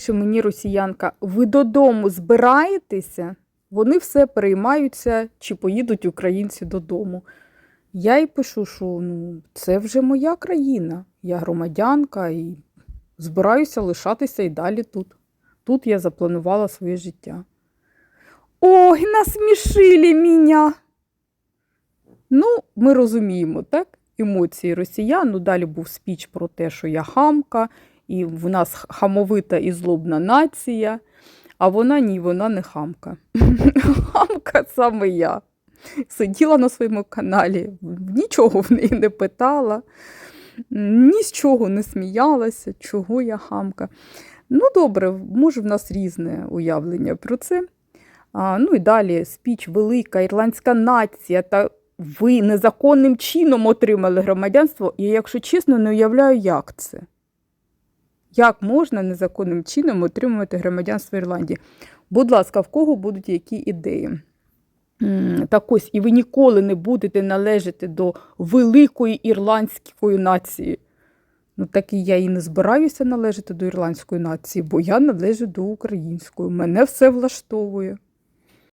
Що мені росіянка, ви додому збираєтеся? Вони все переймаються, чи поїдуть українці додому. Я їй пишу, що ну, це вже моя країна. Я громадянка і збираюся лишатися і далі тут. Тут я запланувала своє життя. Ой, насмішили мене. Ну, ми розуміємо, так? Емоції росіян. Ну, далі був спіч про те, що я хамка, і в нас хамовита і злобна нація. А вона ні, вона не хамка. Хамка саме я. Сиділа на своєму каналі, нічого в неї не питала, ні з чого не сміялася, чого я хамка. Ну, добре, може, в нас різне уявлення про це. А, ну і далі спіч велика ірландська нація. Та ви незаконним чином отримали громадянство. І, якщо чесно, не уявляю, як це. Як можна незаконним чином отримувати громадянство Ірландії? Будь ласка, в кого будуть які ідеї? Так ось, і ви ніколи не будете належати до великої ірландської нації. Ну, так і я і не збираюся належати до ірландської нації, бо я належу до української. Мене все влаштовує.